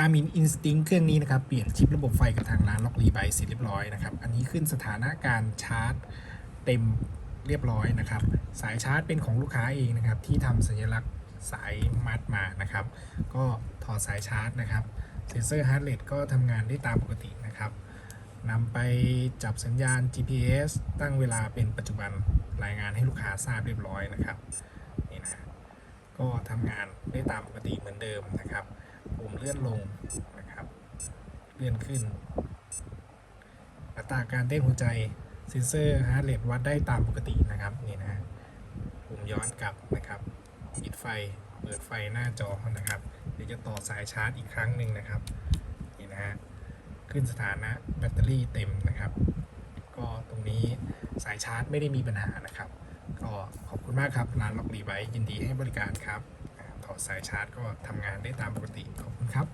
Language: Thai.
Garmin Instinct เครื่องนี้นะครับ เปลี่ยนชิประบบไฟกับทางร้านล็อกรีไบเสร็จเรียบร้อยนะครับ อันนี้ขึ้นสถานะการชาร์จเต็มเรียบร้อยนะครับ สายชาร์จเป็นของลูกค้าเองนะครับ ที่ทำสัญลักษณ์สายมัดมานะครับ ก็ถอดสายชาร์จนะครับ เซนเซอร์ฮาร์ดเรทก็ทำงานได้ตามปกตินะครับนำไปจับสัญญาณ GPS ตั้งเวลาเป็นปัจจุบันรายงานให้ลูกค้าทราบเรียบร้อยนะครับ นี่นะ ก็ทำงานได้ตามปกติเหมือนเดิมนะครับ ปุ่มเลื่อนลงนะครับ เลื่อนขึ้น อัตราการเต้นหัวใจเซนเซอร์ฮาร์ดเรทวัดได้ตามปกตินะครับนี่นะปุ่มย้อนกลับนะครับปิดไฟเปิดไฟหน้าจอนะครับเดี๋ยวจะต่อสายชาร์จอีกครั้งหนึ่งนะครับนี่นะฮะขึ้นสถานะแบตเตอรี่เต็มนะครับ ก็ตรงนี้สายชาร์จไม่ได้มีปัญหานะครับ ก็ขอบคุณมากครับร้านล็อกรีไว้ยินดีให้บริการครับ สายชาร์จก็ทำงานได้ตามปกติขอบคุณครับ